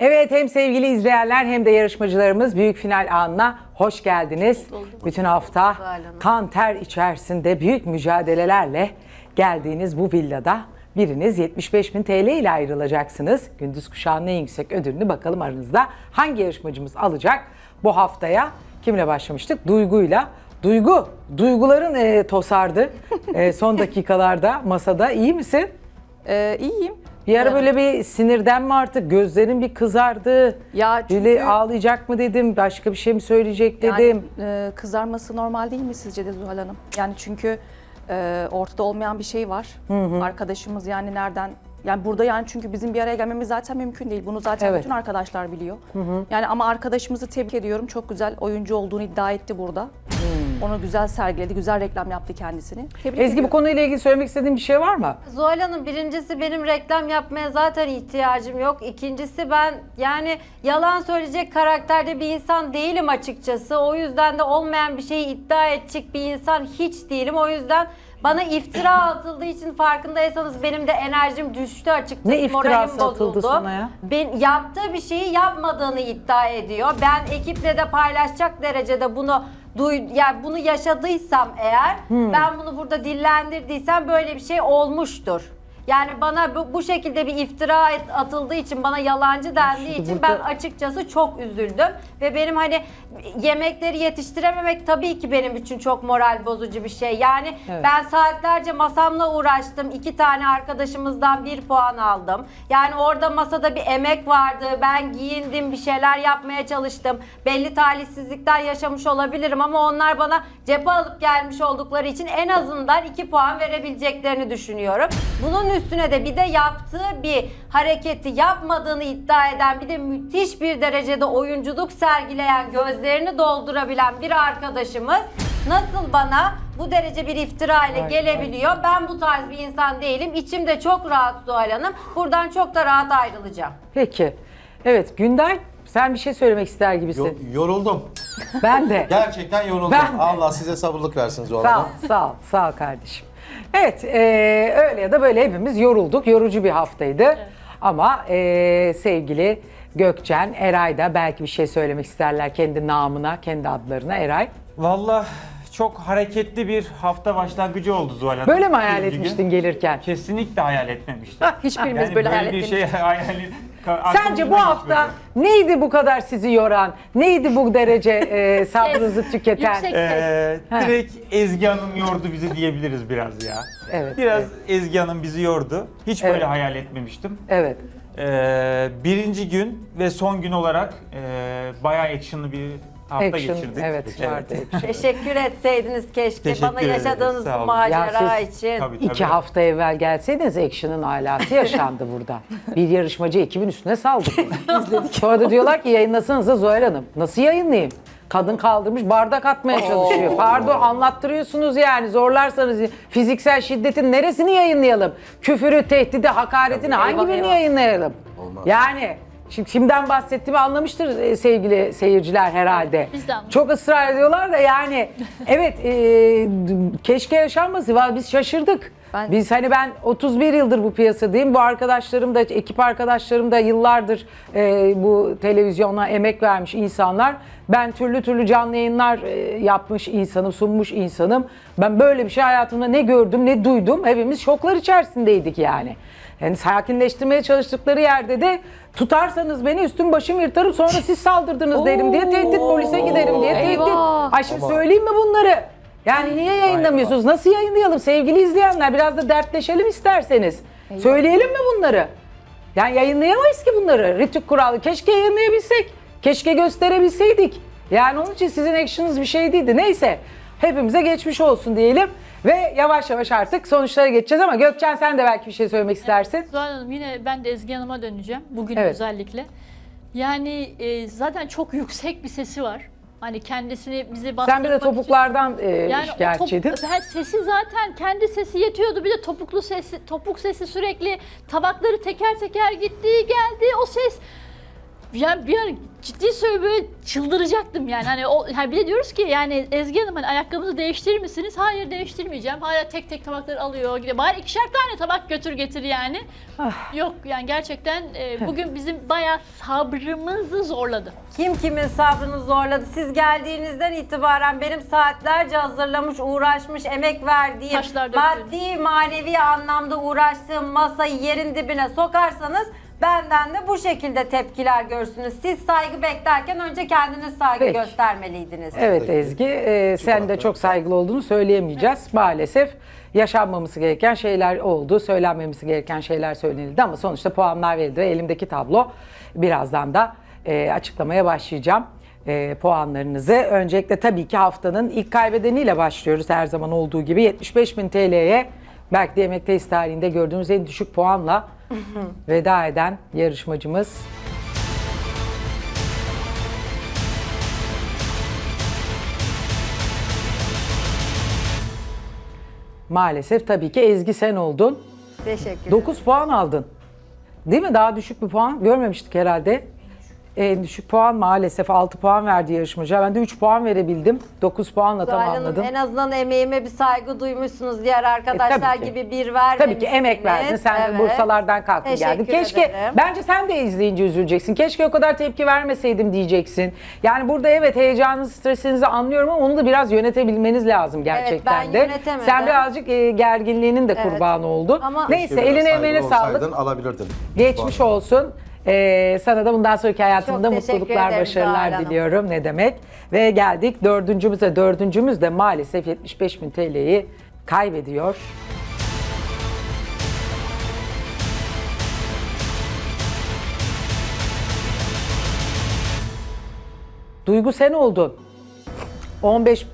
Evet hem sevgili izleyenler hem de yarışmacılarımız büyük final anına hoş geldiniz. Bütün hafta kan ter içerisinde büyük mücadelelerle geldiğiniz bu villada biriniz 75 bin TL ile ayrılacaksınız. Gündüz kuşağının en yüksek ödülünü bakalım aranızda hangi yarışmacımız alacak bu haftaya? Kimle başlamıştık? Duygu'yla. Duygu, duyguların e, tosardı e, son dakikalarda masada. İyi misin? Ee, iyiyim. Bir ara böyle bir sinirden mi artık gözlerin bir kızardı. Ya çünkü- Böyle ağlayacak mı dedim, başka bir şey mi söyleyecek Yani, dedim. e, kızarması normal değil mi sizce de Zuhal Hanım? Yani çünkü e, ortada olmayan bir şey var. Arkadaşımız yani nereden yani burada yani çünkü bizim bir araya gelmemiz zaten mümkün değil. Bunu zaten Evet. bütün arkadaşlar biliyor. Yani ama arkadaşımızı tebrik ediyorum. Çok güzel oyuncu olduğunu iddia etti burada. Onu güzel sergiledi, güzel reklam yaptı kendisini. Tebrik Ezgi bu konuyla ilgili söylemek istediğin bir şey var mı? Zuhal Hanım birincisi benim reklam yapmaya zaten ihtiyacım yok. İkincisi ben yani yalan söyleyecek karakterde bir insan değilim açıkçası. O yüzden de olmayan bir şeyi iddia edecek bir insan hiç değilim. O yüzden bana iftira atıldığı için farkındaysanız benim de enerjim düştü açıkçası. Ne iftirası moralim atıldı bozuldu. sana ya? Ben yaptığı bir şeyi yapmadığını iddia ediyor. Ben ekiple de paylaşacak derecede bunu duy yani bunu yaşadıysam eğer Hmm. ben bunu burada dillendirdiysem böyle bir şey olmuştur. Yani bana bu, bu şekilde bir iftira atıldığı için bana yalancı dendiği Şimdi için burada- ben açıkçası çok üzüldüm ve benim hani yemekleri yetiştirememek tabii ki benim için çok moral bozucu bir şey. Yani Evet. ben saatlerce masamla uğraştım. iki tane arkadaşımızdan bir puan aldım. Yani orada masada bir emek vardı. Ben giyindim, bir şeyler yapmaya çalıştım. Belli talihsizlikler yaşamış olabilirim ama onlar bana cephe alıp gelmiş oldukları için en azından iki puan verebileceklerini düşünüyorum. Bunun üstüne de bir de yaptığı bir hareketi yapmadığını iddia eden bir de müthiş bir derecede oyunculuk sergileyen, gözlerini doldurabilen bir arkadaşımız nasıl bana bu derece bir iftira ile Ay, gelebiliyor? Ben bu tarz bir insan değilim. İçimde çok rahat Zuhal Hanım. Buradan çok da rahat ayrılacağım. Peki. Evet Günday sen bir şey söylemek ister Yo- gibisin. yoruldum. Ben de. Gerçekten yoruldum. Ben de. Allah size sabırlık versin Zuhal Sağ ol, Hanım. sağ ol, sağ ol kardeşim. Evet, eee, öyle ya da böyle hepimiz yorulduk. Yorucu bir haftaydı. Ama eee, sevgili Gökçen, Eray da belki bir şey söylemek isterler kendi namına, kendi adlarına. Eray. Valla çok hareketli bir hafta başlangıcı oldu Zuhal Hanım. Böyle mi hayal Birinci gün. etmiştin gelirken? Kesinlikle hayal etmemiştim. Hiçbirimiz Yani böyle hayal bir şey etmemiştik. hayali... Sence bu hafta neydi bu kadar sizi yoran? Neydi bu derece eee, sabrınızı tüketen? Yüksek- Ee, Ha. direkt Ezgi Hanım yordu bizi diyebiliriz biraz ya. Evet, Biraz evet. Ezgi Hanım bizi yordu. Hiç Evet. böyle hayal etmemiştim. Evet. Ee, birinci gün ve son gün olarak e, bayağı actionlı bir hafta Action, geçirdik. evet, vardı action. Teşekkür etseydiniz keşke Teşekkür bana ederiz, yaşadığınız sağ bu olun. macera Ya siz- için. Tabii, İki tabii. hafta evvel gelseydiniz Action'ın alası yaşandı burada. Bir yarışmacı ekibin üstüne saldırdı. İzledik. Sonra da diyorlar ki yayınlasanıza Zuhal Hanım. Nasıl yayınlayayım? Kadın kaldırmış bardak atmaya çalışıyor. Pardon anlattırıyorsunuz yani zorlarsanız fiziksel şiddetin neresini yayınlayalım? Küfürü, tehdidi, hakaretini hangi birini eyvah. yayınlayalım? Olmaz. Yani şimdi kimden bahsettiğimi anlamıştır e, sevgili seyirciler herhalde. Biz de anladık. Çok ısrar ediyorlar da yani evet e, keşke yaşanmasın. Vallahi Biz şaşırdık. Ben- Biz hani ben 31 yıldır bu piyasadayım. Bu arkadaşlarım da ekip arkadaşlarım da yıllardır e, bu televizyona emek vermiş insanlar. Ben türlü türlü canlı yayınlar e, yapmış insanım, sunmuş insanım. Ben böyle bir şey hayatımda ne gördüm ne duydum. Hepimiz şoklar içerisindeydik yani. Yani sakinleştirmeye çalıştıkları yerde de tutarsanız beni üstüm başım yırtarım sonra siz saldırdınız derim diye tehdit polise giderim diye tehdit. Eyvah. Ay şimdi söyleyeyim mi bunları? Yani niye yayınlamıyorsunuz? Nasıl yayınlayalım sevgili izleyenler? Biraz da dertleşelim isterseniz. Söyleyelim mi bunları? Yani yayınlayamayız ki bunları. Ritük kuralı. Keşke yayınlayabilsek. Keşke gösterebilseydik. Yani onun için sizin action'ınız bir şey değildi. Neyse. Hepimize geçmiş olsun diyelim. Ve yavaş yavaş artık sonuçlara geçeceğiz ama Gökçen sen de belki bir şey söylemek istersin. Zuhal Hanım yine ben de Ezgi Hanım'a döneceğim. Bugün Evet. özellikle. Yani e, zaten çok yüksek bir sesi var. Hani kendisini bizi bastırmak Sen bir de için- topuklardan e, yani o şikayetçiydin. top- ben sesi zaten kendi sesi yetiyordu. Bir de topuklu sesi, topuk sesi sürekli tabakları teker teker gitti, geldi. O ses yani bir an ciddi söylüyorum böyle çıldıracaktım yani. Hani o yani bir de diyoruz ki yani Ezgi Hanım hani ayakkabınızı değiştirir misiniz? Hayır değiştirmeyeceğim. Hala tek tek tabakları alıyor gidiyor. Bari ikişer tane tabak götür getir yani. Yok yani gerçekten e, bugün bizim bayağı sabrımızı zorladı. Kim kimin sabrını zorladı? Siz geldiğinizden itibaren benim saatlerce hazırlamış, uğraşmış, emek verdiğim, Taşlar maddi, manevi anlamda uğraştığım masayı yerin dibine sokarsanız benden de bu şekilde tepkiler görürsünüz. Siz saygı beklerken önce kendiniz saygı Peki. göstermeliydiniz. Evet Ezgi, e, sen de çok saygılı olduğunu söyleyemeyeceğiz. Maalesef yaşanmaması gereken şeyler oldu, söylenmemesi gereken şeyler söylenildi ama sonuçta puanlar verildi. Elimdeki tablo birazdan da e, açıklamaya başlayacağım e, puanlarınızı. Öncelikle tabii ki haftanın ilk kaybedeniyle başlıyoruz her zaman olduğu gibi. 75.000 TL'ye belki de yemekteyiz tarihinde gördüğümüz en düşük puanla veda eden yarışmacımız maalesef tabii ki Ezgi sen oldun. Teşekkür ederim. 9 puan aldın. Değil mi? Daha düşük bir puan görmemiştik herhalde. En düşük puan maalesef 6 puan verdi yarışmacı. Ben de 3 puan verebildim. 9 puanla Zuhal Hanım, tamamladım. en azından emeğime bir saygı duymuşsunuz. Diğer arkadaşlar ki. gibi bir vermemişsiniz. Tabii ki emek verdin. Sen de Evet. Bursalardan kalktın Teşekkür geldin. Keşke ederim. bence sen de izleyince üzüleceksin. Keşke o kadar tepki vermeseydim diyeceksin. Yani burada evet heyecanınızı, stresinizi anlıyorum ama onu da biraz yönetebilmeniz lazım gerçekten ben de. yönetemedim. Sen birazcık e, gerginliğinin de Evet. kurbanı oldun. Ama- Neyse Keşke biraz eline saygılı emeğine sağlık. olsaydın, alabilirdin. Geçmiş olsun. Ee, sana da bundan sonraki hayatında Çok teşekkür mutluluklar, ederim başarılar Hanım. diliyorum. Ne demek? Ve geldik dördüncümüze. Dördüncümüz de maalesef 75 bin TL'yi kaybediyor. Duygu sen oldun. 15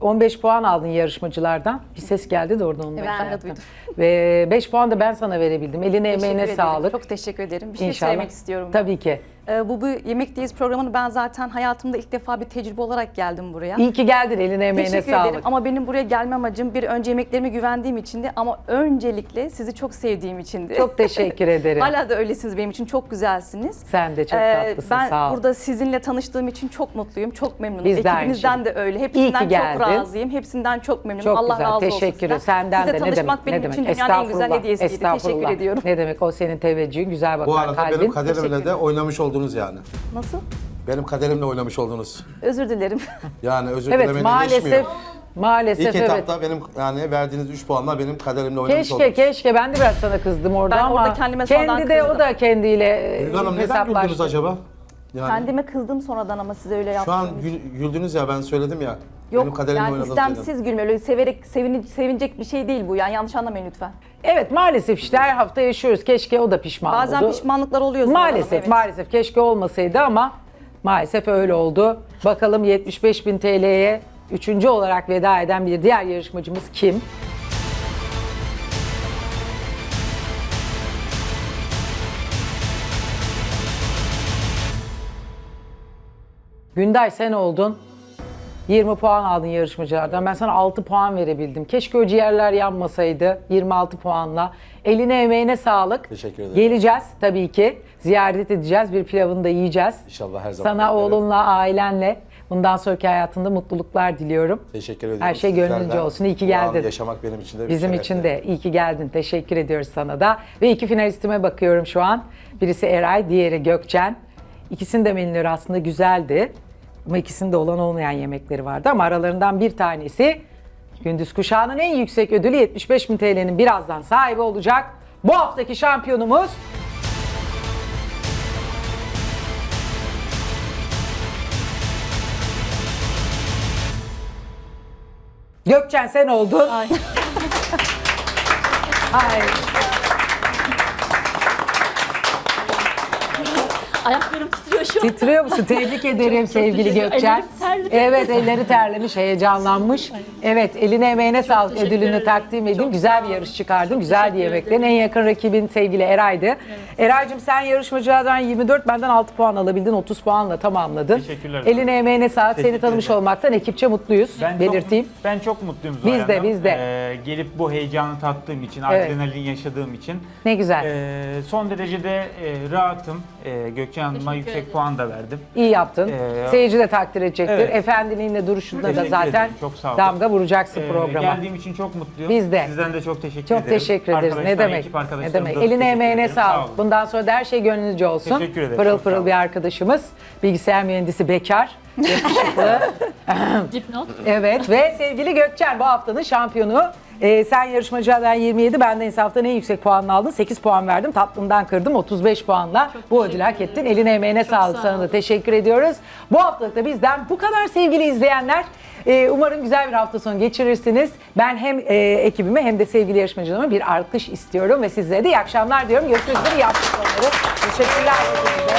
15 puan aldın yarışmacılardan. Bir ses geldi de oradan onu Evet, ben de duydum. Ve 5 puan da ben sana verebildim. Eline emeğine ederim. sağlık. Çok teşekkür ederim. Bir şey İnşallah. söylemek istiyorum. ben. Tabii ki. Ee, bu, bu Yemekteyiz programını ben zaten hayatımda ilk defa bir tecrübe olarak geldim buraya. İyi ki geldin. Eline emeğine Teşekkür sağlık. ederim ama benim buraya gelme amacım bir önce yemeklerime güvendiğim içindi ama öncelikle sizi çok sevdiğim içindi. Çok teşekkür ederim. Hala da öylesiniz benim için çok güzelsiniz. Sen de çok Ee, tatlısın. ben sağ ol. burada sizinle tanıştığım için çok mutluyum, çok memnunum. Biz de aynı Ekibinizden şey. de öyle. İyi Hepsinden ki geldin. çok razıyım. Hepsinden çok memnunum. Çok Allah güzel. razı olsun Teşekkür sizden. Senden Size de ne tanışmak demek? benim ne demek? için dünyanın en güzel Estağfurullah. hediyesiydi. Teşekkür Estağfurullah. ediyorum. Ne demek? O senin teveccühün. Güzel bakar Bu arada kalbin. benim kaderimle Teşekkür de oynamış oldunuz yani. Nasıl? Benim kaderimle oynamış oldunuz. Özür dilerim. Yani özür Evet dilemeni maalesef geçmiyor. maalesef İlk evet. etapta benim yani verdiğiniz 3 puanla benim kaderimle oynamış Keşke oldunuz. keşke ben de biraz sana kızdım orada Ben ama orada kendime sonradan kendi de o kızdım. da kendiyle Duygu Hanım e, neden güldünüz acaba? Yani Kendime kızdım sonradan ama size öyle şu yaptım. an gül- güldünüz ya ben söyledim ya. benim Yok kaderimle yani oynadınız dedim. istemsiz gülme. Öyle severek sevin, sevinecek bir şey değil bu. Yani yanlış anlamayın lütfen. Evet maalesef işte her hafta yaşıyoruz. Keşke o da pişman Bazen oldu. pişmanlıklar oluyor. Hanım, Maalesef evet. maalesef keşke olmasaydı ama maalesef öyle oldu. Bakalım 75 bin TL'ye üçüncü olarak veda eden bir diğer yarışmacımız kim? Günday sen oldun. 20 puan aldın yarışmacılardan. Ben sana 6 puan verebildim. Keşke o ciğerler yanmasaydı 26 puanla. Eline emeğine sağlık. Teşekkür ederim. Geleceğiz tabii ki. Ziyaret edeceğiz. Bir pilavını da yiyeceğiz. İnşallah her zaman. Sana bekleriz. oğlunla, ailenle bundan sonraki hayatında mutluluklar diliyorum. Teşekkür ediyorum. Her şey gönlünce Sizlerden olsun. İyi ki geldin. yaşamak benim için de bir Bizim şerefti. için de iyi ki geldin. Teşekkür ediyoruz sana da. Ve iki finalistime bakıyorum şu an. Birisi Eray, diğeri Gökçen. İkisinin de menüleri aslında güzeldi. Ama ikisinde olan olmayan yemekleri vardı. Ama aralarından bir tanesi Gündüz Kuşağı'nın en yüksek ödülü 75 bin TL'nin birazdan sahibi olacak. Bu haftaki şampiyonumuz Gökçen sen oldun. Ay. Ay. Ayaklarım titriyor şu an. Titriyor musun? Tebrik ederim sevgili teşekkür. Gökçen. Ellerim terledi. Evet elleri terlemiş, heyecanlanmış. Evet eline emeğine sağlık teşekkür ödülünü ederim. takdim edin. Çok Güzel bir yarış çıkardın. Güzel teşekkür yemeklerin. ederim. En yakın rakibin sevgili Eray'dı. Eray'cığım sen yarışmacılardan 24, benden 6 puan alabildin. 30 puanla tamamladın. Teşekkürler. Eline emeğine sağlık. Seni Teşekkür tanımış ederim. olmaktan ekipçe mutluyuz. Ben Belirteyim. Çok, ben çok mutluyum Zuhal Biz de, Hanım. biz de. Ee, gelip bu heyecanı tattığım için, Evet. adrenalin yaşadığım için. Ne güzel. Ee, son derecede e, rahatım. Ee, Gökçen Hanım'a Teşekkür yüksek ederim. puan da verdim. İyi yaptın. Ee, Seyirci de takdir edecektir. Evet. Efendiliğinle duruşunda da Teşekkür zaten ederim, çok sağ olun. damga vuracaksın Ee, programa. Geldiğim için çok mutluyum. Biz de. Sizden de çok teşekkür Çok ederim. teşekkür ederiz. Ne Arkadaşlar, demek? ekip Ne demek? da Eline teşekkür emeğine ederim. Sağ sağlık. olun. Bundan sonra da her şey gönlünüzce olsun. Teşekkür ederim. Pırıl Çok sağ pırıl olun. bir arkadaşımız. Bilgisayar mühendisi bekar. Yakışıklı. Dipnot. evet ve sevgili Gökçen bu haftanın şampiyonu. Ee, sen yarışmacılardan 27, ben de insaftan en yüksek puanını aldın. 8 puan verdim, tatlından kırdım 35 puanla. bu ödülü hak ettin. Eline emeğine sağlık sağ sana da teşekkür ediyoruz. Bu haftalık da bizden bu kadar sevgili izleyenler. Ee, umarım güzel bir hafta sonu geçirirsiniz. Ben hem e, ekibime hem de sevgili yarışmacılarıma bir alkış istiyorum ve sizlere de iyi akşamlar diyorum. Görüşmek üzere, iyi hafta sonları. Teşekkürler hepinize.